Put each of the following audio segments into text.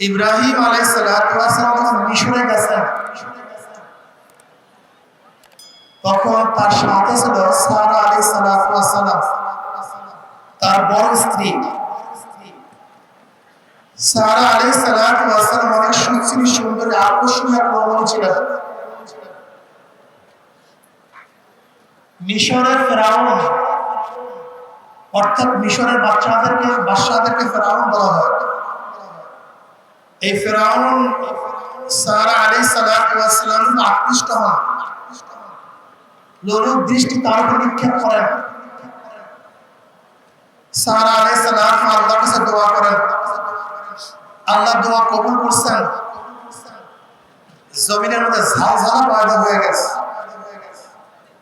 ইব্রাহিম আলাইসালাম মিশরে গেছেন, তখন তার সাথে ছিল সারা আলাই সালাম, তার বড় স্ত্রী। সারা আলাই সালাম অনেক সুশ্রী সুন্দর, আকর্ষণীয় প্রবণ মিশরের ফেরাউন, অর্থাৎ মিশরের বাচ্চাদেরকে বাচ্চাদেরকে ফেরাউন বলা হয়। এই ফেরাউন সারা আলী সালাম আকৃষ্ট হন। লোলুপ দৃষ্টি তার উপর নিক্ষেপ করেন। সারা আলী সালাম আল্লাহর কাছে দোয়া করেন। আল্লাহ দোয়া কবুল করছেন। জমিনের মধ্যে ঝালঝালা পয়দা হয়ে গেছে।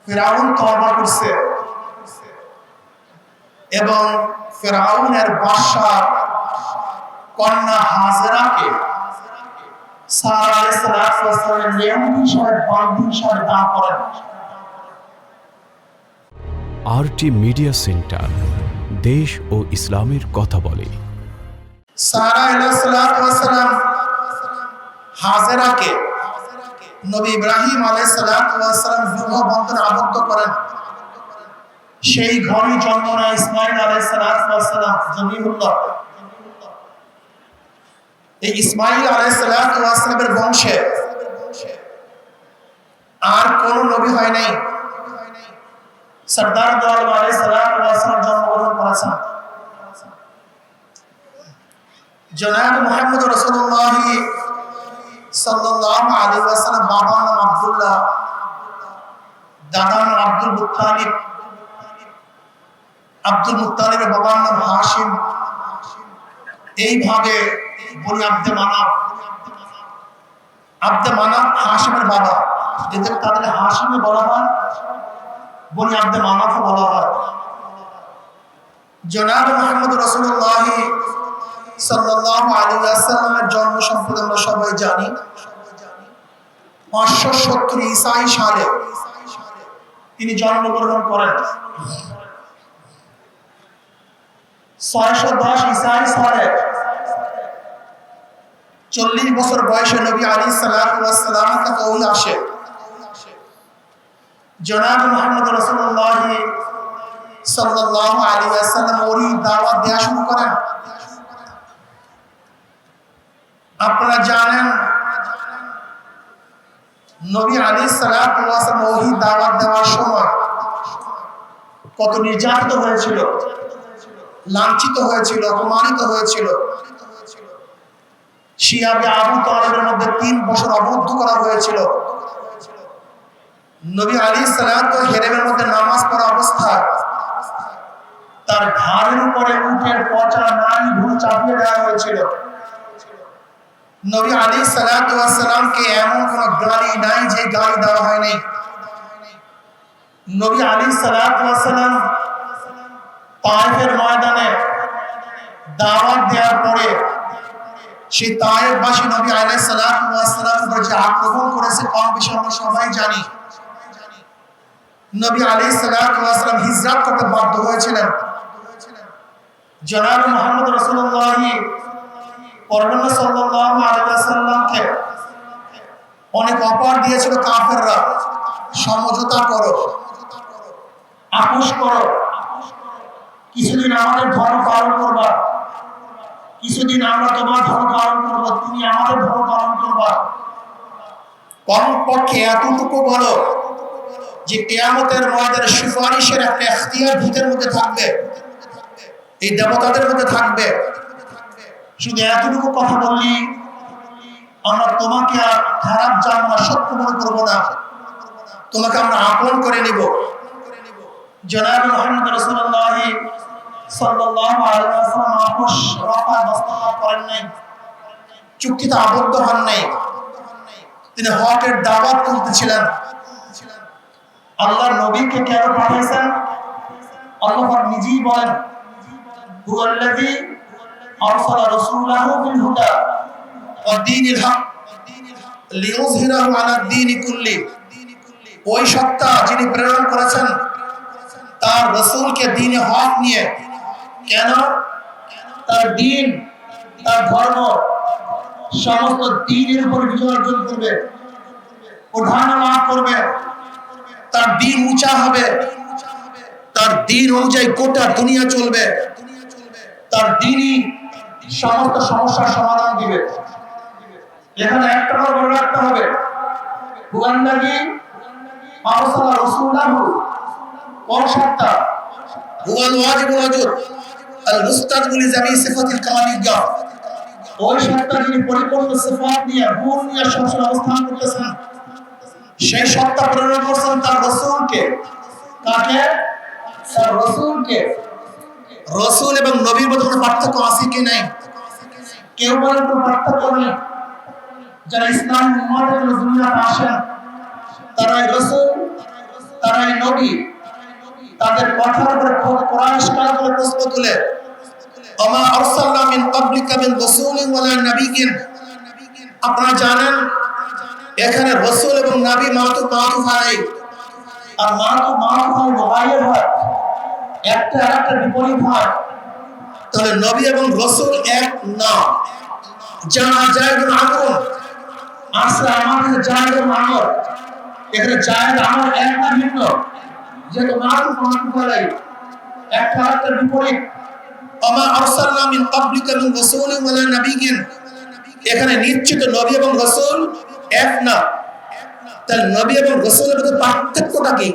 ফেরাউন তওবা করছে। এবং ফেরাউনের বাদশা কন্যা হাজেরাকে সারা আলাইহিসসালামের নিয়ম হিসাবে বান্ধ হিসাবে দান করেন। আরটি মিডিয়া সেন্টার দেশ ও ইসলামের কথা বলে। সারা আলাইহিসসালাম হাজেরাকে নবী ইব্রাহিম আলাইহিসসালাম বিবাহ বন্ধনে আবদ্ধ করেন। সেই ঘরে জন্ম নেয় ইসমাইল আলাইহিসসালাম জমিউল্লাহ ইসমাইল আলাইহিসসালামের বংশে। আর কোন নবী হয় নাই। সর্দার জনাব মোহাম্মদ রসুল্লাহ সাল্লাল্লাহু আলাইহি ওয়াসাল্লাম, বাবার নাম আব্দুল্লাহ। নাম আব্দুল মুত্তালিব। আব্দুল মুত্তালিবের বাবার নাম হাশিম। এইভাবে আব্দে আব্দে হাশিমের বাবা। এদের তাদের হাশিমে বলা হয় আব্দে বলা হয়। জনাব মোহাম্মদ রসুল্লাহ ওয়াসাল্লামের জন্ম আমরা সবাই জানি। পাঁচশো সত্তর ইসাই সালে তিনি জন্মগ্রহণ করেন। ছয়শো দশ ইসাই সালে চল্লিশ বছর বয়সে নবী আলী সালাম কৌল আসে? জনাব মোহাম্মদ রসুল্লাহ আপনারা জানেন, নবী দাওয়াত দেওয়ার সময় কত নির্যাতিত হয়েছিল, লাঞ্ছিত হয়েছিল, অপমানিত হয়েছিল। শিয়াবে আবু তালেবের মধ্যে তিন বছর অবদ্ধ করা হয়েছিল। নবী আলী সালাম তো হেরেমের মধ্যে নামাজ পড়া অবস্থায় তার ঘাড়ের উপরে উঠের পচা নারী ভুল চাপিয়ে দেওয়া হয়েছিল। নবী আলী সালামকে এমন কোন গালি নাই যে গালি দেওয়া হয়নি। নাই নবী আলী সালাম পায়ের ময়দানে দাওয়াত দেওয়ার পরে সেই তায়েববাসী নবী আলাই সালাম উপর যে আক্রমণ করেছে, কম বেশি আমরা সবাই জানি। নবী আলী সালাম হিজরাত করতে বাধ্য হয়েছিলেন। জনাব মোহাম্মদ রসুল্লাহ পরগনা সাল্লাল্লাহু আলাইহি ওয়াসাল্লামকে অনেক অফার দিয়েছিল কাফেররা। সমঝোতা করো, আপোষ করো। কিছুদিন আমাদের ধর্ম পালন করবা। কিছুদিন আমরা তোমার ধর্ম পালন করব তুমি আমাদের ধর্ম পালন করবা। কমপক্ষে এতটুকু বলো যে কেয়ামতের ময়দানে সুপারিশের একটা এখতিয়ার ভূতের মধ্যে থাকবে। এই দেবতাদের মধ্যে থাকবে। শুধু এতটুকু কথা বললি আমরা তোমাকে আর খারাপ জানব না সত্য মনে করব না। তোমাকে আমরা আপন করে নিব। জনাব মোহাম্মদ রসুল্লাহ চুক্তিতে আবদ্ধ হন নাই। তিনি হকের নবীকে কেন পাঠিয়েছেন? আল্লাহ নিজেই বলেন কুল্লি। ওই যিনি প্রেরণ করেছেন, তার রসুলকে দিনে হক নিয়ে কেন? তার দিন, তার ধর্ম, সমস্ত দিনের উপর বিজয় অর্জন করবে, প্রধান লাভ করবে। তার দিন উঁচা হবে। তার দিন অনুযায়ী গোটা দুনিয়া চলবে। তার দিনই সমস্ত সমস্যার সমাধান দিবে। এখানে একটা কথা মনে রাখতে হবে। হুয়ান্দাগি মাওসালা রাসূলুল্লাহ কোন সত্তা? হুয়াল ওয়াজিবুল ওয়াজুদ। আল মুস্তাদবুল জামি সিফাতিল কামালিয়্যাহ ওই সত্তা যিনি পরিপূর্ণ সিফাত নিয়ে গুণ নিয়ে সবসময় অবস্থান করতেছেন সেই সত্তা প্রেরণ করছেন তার রসুলকে। কাকে? তার রসুলকে। রসুল এবং নবীর মধ্যে কোনো পার্থক্য আছে কি নাই? কেউ বলেন কোনো পার্থক্য নেই। যারা ইসলাম উম্মাদের জন্য দুনিয়াতে আসেন তারাই রসুল তারাই নবী। তাদের কথার উপরে কোরআন করে প্রশ্ন তুলে। আমা আরসালনা মিন ক্বাবলিকা মিন রাসূলিন ওয়ালা নাবিয়্যিন। আপনারা জানেন, এখানে রসুল এবং নাবী মাতু মাতু আলাই আর মাতু মাতু হয় মোবাইলের হয়। একটা একটা বিপরীত হয়। তাহলে নবী এবং রসুল এক না। জানা যায় আমর আসলে আমাদের জায়দ আমর এখানে জায়দ আমর এক না ভিন্ন। যেহেতু মাতু মাতু আলাই একটা একটা বিপরীত। আমা আরসালনা মিন ক্বাবলিকা মিন রাসূলিন ওয়ালা নাবিয়্যিন। এখানে নিশ্চিত নবী এবং রসুল এক না। তাহলে নবী এবং রসুলের মধ্যে পার্থক্যটা কি?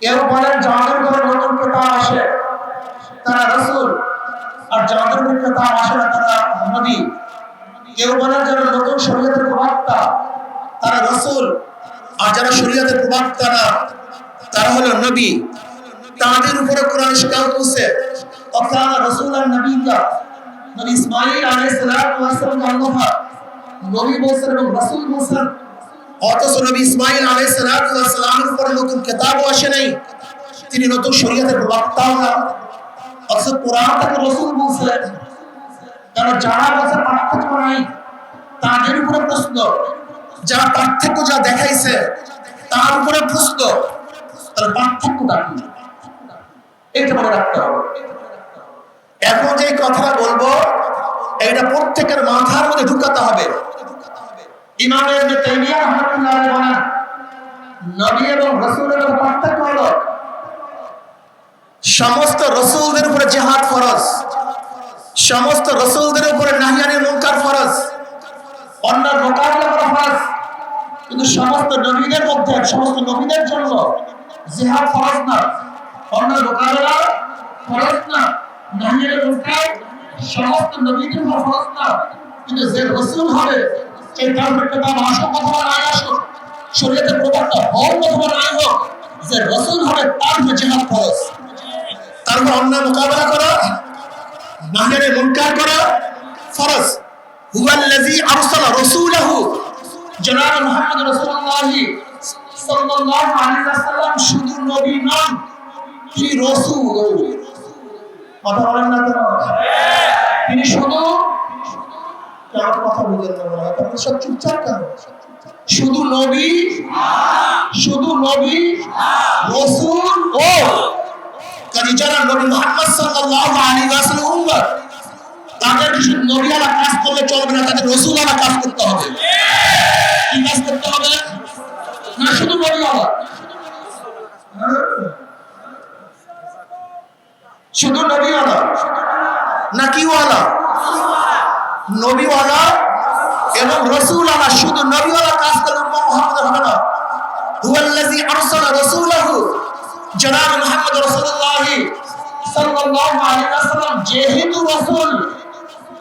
কেউ বলেন যাদের ঘরে নতুন কেতাব আসে, তারা রসুল। আর যাদের ঘরে কেতাব আসে না, তারা নবী। কেউ বলেন যারা নতুন শরীয়তের প্রবক্তা, তারা রসুল। আর যারা শরীয়তের প্রবক্তা না, তারা হলো নবী। তাদের উপরে কোরআন শিকার করছে রসুল আর নবীকা নবী ইসমাইল আলাইহিস সালাতু ওয়াস সালাম আল্লাহ নবী বলছেন এবং রাসূল বলছেন অথচ নবী ইসমাইল আলাইহিস সালাতু ওয়াস সালামের উপরে নতুন কিতাবও আসে নাই। তিনি নতুন শরীয়তের প্রবক্তাও না। অথচ কোরআন তাকে রাসূল বলছেন কারণ যারা বলছে পার্থক্য নাই, তাদের উপরে প্রশ্ন, যারা পার্থক্য যা দেখাইছে, তার উপরে প্রশ্ন, তার পার্থক্যটা কি? এটা মনে রাখতে হবে। এখন যে কথাটা বলব, এটা প্রত্যেকের মাথার মধ্যে ঢুকাতে হবে। সমস্ত রসুলদের উপরে জিহাদ ফরজ, সমস্ত রাসূলদের উপরে নাহিয়ানের মুনকার ফরজ অন্য মোকাবিলা করা ফরজ, কিন্তু সমস্ত নবীদের মধ্যে, সমস্ত নবীদের জন্য জিহাদ ফরজ না। অন্য মোকাবিলা নাহিয়ানের মুনকার সমস্ত নবীদের ফরজ না কিন্তু যে রাসূল হবে এই কারণে তার আসক অথবা নাই আসক। শরীয়তের প্রবক্তা হোক অথবা নাই হোক যে রাসূল হবে তার জিহাদ ফরজ। তার অন্যায় মোকাবিলা করা নাহিয়ানের মুনকার করা ফরজ। হুয়াল্লাযী আরসালা রাসূলাহু। জনাব মুহাম্মদ রাসূলুল্লাহ সাল্লাল্লাহু আলাইহি ওয়াসাল্লাম শুধু নবী নন তিনি রাসূল? কথা বলেন না কেন? তিনি শুধু কেমন কথা বলেন না? মনে হয় আপনি সব চুপচাপ কেন? শুধু নবী? শুধু নবী? রাসূল? ও। কাজে যারা নবী মুহাম্মদ সাল্লাল্লাহু আলাইহি ওয়াসাল্লাম উম্মত তাদের শুধু নবীওয়ালা কাজ করলে চলবে না তাদের রসুলওয়ালা কাজ করতে হবে? কি কাজ করতে হবে? না শুধু নবীওয়ালা শুধু নবীওয়ালা? না কিওয়ালা নবীওয়ালা এবং রসুলওয়ালা শুধু নবীওয়ালা কাজ করলে মোহাম্মদ হবে না। হুয়াল্লাযী আরসালা রাসূলাহু। জনাব মুহাম্মদ রাসূলুল্লাহ সাল্লাল্লাহু আলাইহি ওয়াসাল্লাম যেহেতু রাসূল,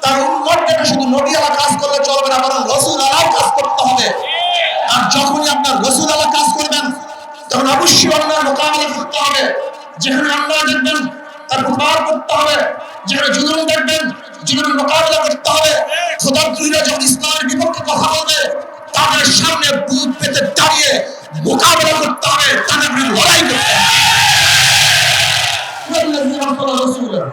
তার উম্মতটাকে শুধু নবীওয়ালা কাজ করলে চলবে না, বরং রসুল আলাও কাজ করতে হবে। আর যখনই আপনার রসুল আলা কাজ করবেন, তখন অবশ্যই আল্লাহর মোকাবিলা করতে হবে। যেখানে আল্লাহ দেখবেন তার করতে হবে। মোকাবিলা করতে হবে। তাদের সামনে দুধ পেতে দাঁড়িয়ে মোকাবিলা করতে হবে। তাদের বিরুদ্ধে লড়াই করতে হবে রসুলের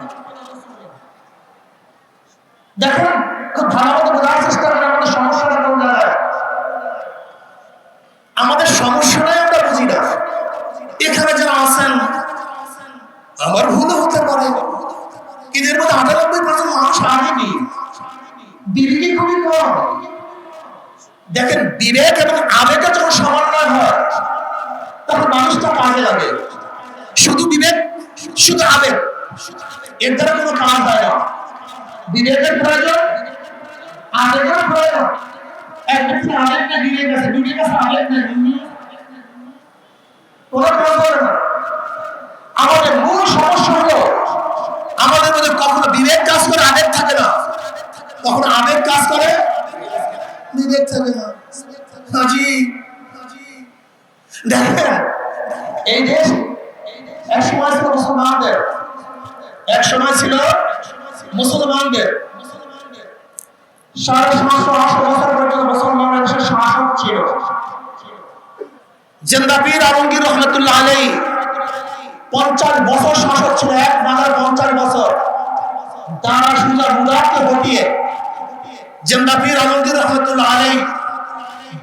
দেখেন খুব ভালো মতো বোঝার চেষ্টা করেন আমাদের সমস্যাটা কোন জায়গায় আমাদের সমস্যাটাই আমরা বুঝি না এখানে যারা আছেন আমার ভুলও হতে পারে এদের মধ্যে আটানব্বই পার্সেন্ট মানুষ আসেনি বিবেকই খুবই কম দেখেন বিবেক এবং আবেগে যখন সমন্বয় হয় তখন মানুষটা কাজে লাগে শুধু বিবেক শুধু আবেগ এর দ্বারা কোনো কাজ হয় না। বিবেকের প্রয়োজন, আবেগের প্রয়োজন। এক ব্যক্তি আবেগ না, বিবেক আছে। বিবেক আছে, আবেগ না কোনো প্রয়োজন না। আমাদের মূল সমস্যা হলো, আমাদের মধ্যে কখনো বিবেক কাজ করে, আবেগ থাকে না। কখনো আবেগ কাজ করে, বিবেক থাকে না। হাজি, দেখেন, এই দেশ এক সময় মুসলমানদের। এক সময় ছিল মুসলমানদের। সাড়ে আটশো বছর আলমগীর রহমতুল্লাহ আলাই পঞ্চাশ বছর ছিল, এক পঞ্চাশ বছর।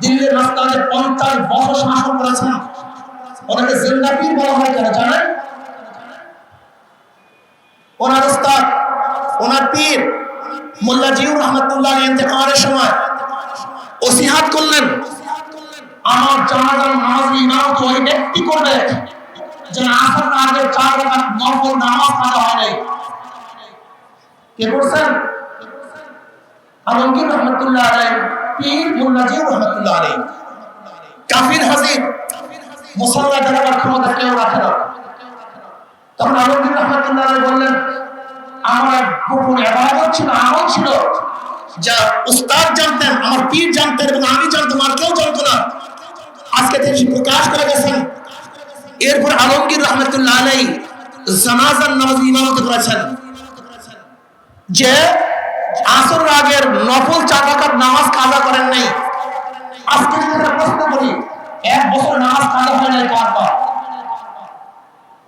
দিল্লির রাস্তাতে পঞ্চাশ বছর শাসন করেছেন ওনাকে জেন্দাপীর বলা হয় কেন জানেন? ওনার উস্তাদ ওনার পীর মোল্লা জিউর রহমতুল্লাহ ইন্তেকালের সময় ওসিহাত করলেন। আমার জানাজার নামাজ ইমাম তো ওই ব্যক্তি করবে যে আসর নামাজের চার রাকাত নফল নামাজ কাজা হয় কে করছেন আলমগীর রহমতুল্লাহ আলাই পীর মোল্লা জিউর রহমতুল্লাহ আলাই কাফির হাজির, মুসল্লা দেখাবার ক্ষমতা কেউ রাখে না। তখন আলমগীর রহমতুল্লাহ বললেন, আমার গোপন এবাদত ছিল, আমল ছিল। যা উস্তাদ জানতেন, আমার পীর জানতেন এবং আমি জানতাম, আর কেউ জানতো না। আজকে তিনি প্রকাশ করে গেছেন। এরপর আলমগীর রহমতুল্লাহ আলাই জানাজার নামাজ ইমামতি করেছেন। যে আসর আগের নফল চার নামাজ কাজা করেন নাই। আজকে যদি প্রশ্ন করি, এক বছর নামাজ কাজা হয় নাই কার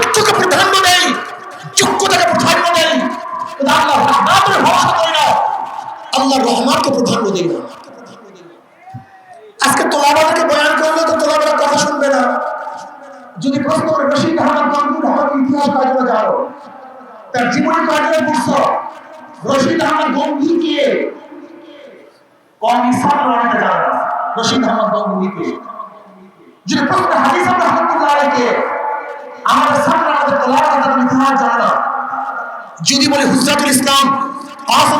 প্রাধান্য যোগ্যতাকে প্রাধান্য যদি প্রশ্ন তার কে আলাইকে আমাদের সামনে আমাদের তোলাবাদা তার ইতিহাস জানো না যদি বলি হুজরাতুল ইসলাম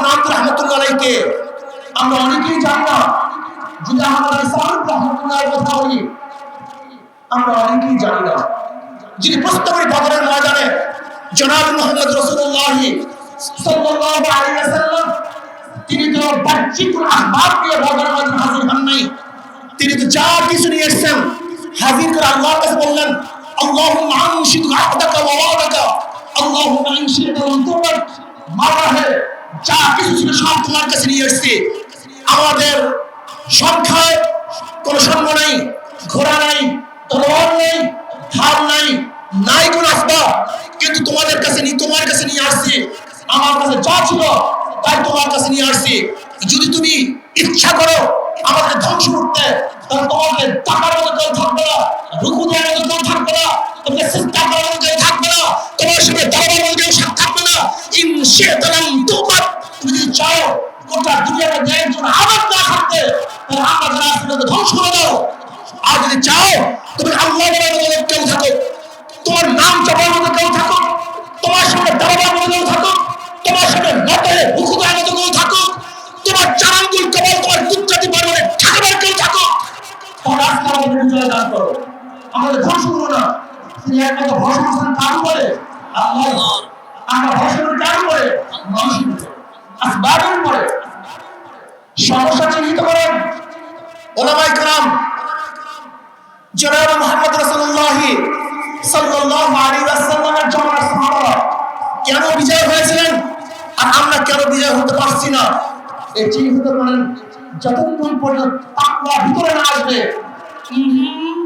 নাম রহমতুল্লাহ আমরা অনেকেই জানি না যদি আমাদের ইসলাম রহমতুল্লাহ কথা বলি। আমরা অনেকেই জানি না। যিনি প্রশ্ন করি বদরের ময়দানে জনাব মোহাম্মদ রসুল্লাহ সাল্লাল্লাহু আলাইহি ওয়াসাল্লাম, তিনি তো বাহ্যিক আহবাব দিয়ে বদরের ময়দানে হাজির হন নাই। তিনি তো যা কিছু নিয়ে এসেছেন, হাজির করে আল্লাহর কাছে বললেন, আল্লাহুম্মা আনশিদু আহদাকা ওয়া ওয়াদাকা। আল্লাহুম্মা আনশিদু আনতুবাক মারা হে যা কিছু সব তোমার কাছে নিয়ে এসেছি, আমাদের সংখ্যায় কোনো সঙ্গ নাই, ঘোড়া নাই, তলোয়ার নেই হাল নাই নাই কোন আসবা। কিন্তু তোমাদের কাছে নি তোমার কাছে নিয়ে আসছি, আমার কাছে যা ছিল তাই তোমার কাছে নিয়ে আসছি। যদি তুমি ইচ্ছা করো আমাদের ধ্বংস করতে। তোমাকে টাকার মতো কেউ থাকবে না, রুকু দেওয়ার মতো কেউ থাকবে না, তোমাকে চিন্তা করার মতো কেউ থাকবে না, তোমার সঙ্গে দাঁড়াবার মতো কেউ থাকবে না। ইন তোমার তুমি যদি চাও গোটা একজন আবাদ না থাকতে তাহলে ধ্বংস করে দাও। আর যদি চাও তুমি আল্লাহ বলার মতো কেউ থাকো তোমার নাম জপার মতো কেউ থাকো তোমার সঙ্গে দাঁড়াবার মতো কেউ থাকো তোমার সঙ্গে হুকুমের চারাঙ্গুল কবল তোমার কুত্রাতি পারবে ঠাকুরের কেউ ধ্বংস করো। না। তিনি একমাত্র ভরসা করছেন কার উপরে। আল্লাহ আমরা ভরসা করি কার উপরে? মানুষের আসবাবের সমস্যা চিহ্নিত করেন। ওলামাই কালাম জনাব মোহাম্মদ রাসূলুল্লাহ সাল্লাল্লাহু আলাইহি ওয়াসাল্লামের জামানার সাহাবারা কেন বিজয় হয়েছিলেন? আর আমরা কেন বিজয় হতে পারছি না? এই চিহ্নিত করেন যতক্ষণ পর্যন্ত তাকওয়া ভিতরে না আসবে ইহম,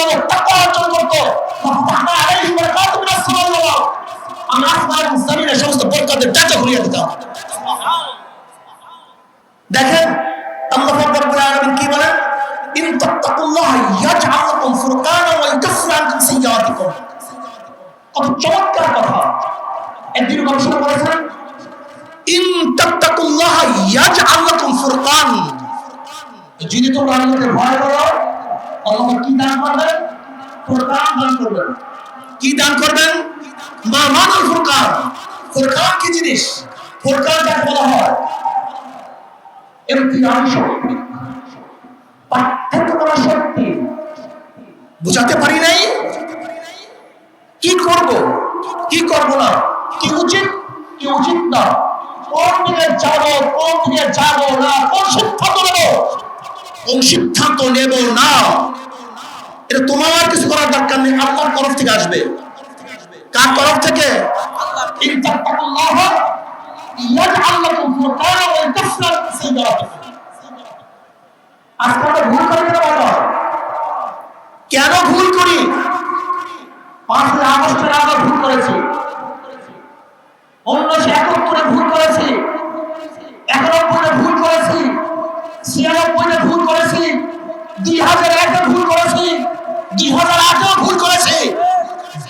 ও তাকওয়া অর্জন করতো। লাফতাহনা আলাইহিম বারাকাতুম মিনাস সামাই ওয়াল আরদ আমি আসমান জমিনের সমস্ত বরকতের দরজা খুলে দিতাম। দেখেন, আল্লাহ রাব্বুল আলামিন কি বলেন? ইন তাত্তাকুল্লাহ ইয়াজআল লাকুম ফুরকানা ওয়া ইউকাফির আনকুম সাইয়্যাতিকুম। কত চমৎকার কথা। একদিন গবেষণা করেছেন, ইন তাত্তাকুল্লাহ ইয়াজআল লাকুম ফুরকান। যদি তোমরা আল্লাহকে ভয় করো কি দান করবেন? ফুরকান ফুরকান। কি জিনিস? ফুরকান যাকে বলা হয়। পার্থক্য করা শক্তি বুঝাতে পারি নাই? কি করব? কি করব না? কি উচিত? কি উচিত না? কোন দিকে যাব, কোন দিকে যাব না? কোন সিদ্ধান্ত নেব? কোন সিদ্ধান্ত নেব না? এটা তোমার কিছু করার দরকার নেই আল্লাহর তরফ থেকে আসবে। কার তরফ থেকে? কেন ভুল করি? পাঁচই আগস্টের আগে ভুল করেছি। উনিশশো একাত্তরে ভুল করেছি। একানব্বইতে ভুল করেছি। ছিয়ানব্বইতে ভুল করেছি। দুই হাজার একে ভুল করেছি। দুই হাজার আটেও ভুল করেছি।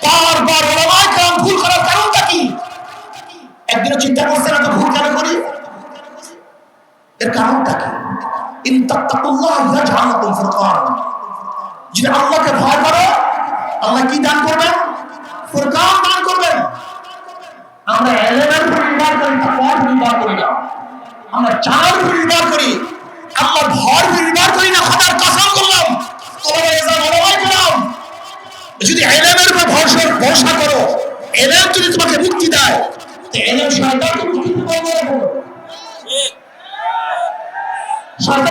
বারবার ওলামায়ে কেরাম ভুল করার কারণটা কি? একদিনও চিন্তা করছেন এত ভুল কেন করি? এর কারণটা কি? যদি আল্লাহকে ভয় করো, আল্লাহ কি দান করবেন? ফুরকান দান করবেন। আমরা এলেমের উপর নির্ভর করি তাকওয়ার উপর নির্ভর করি না। আমরা জানার উপর নির্ভর করি। আল্লাহ ভয়ের নির্ভর করি না, খোদার কসম করলাম যদি এলামের উপর ভরসা ভরসা করো, এলাম যদি তোমাকে মুক্তি দেয় এলেম শয়তানকে মুক্তি দিতে পারবে শয়তান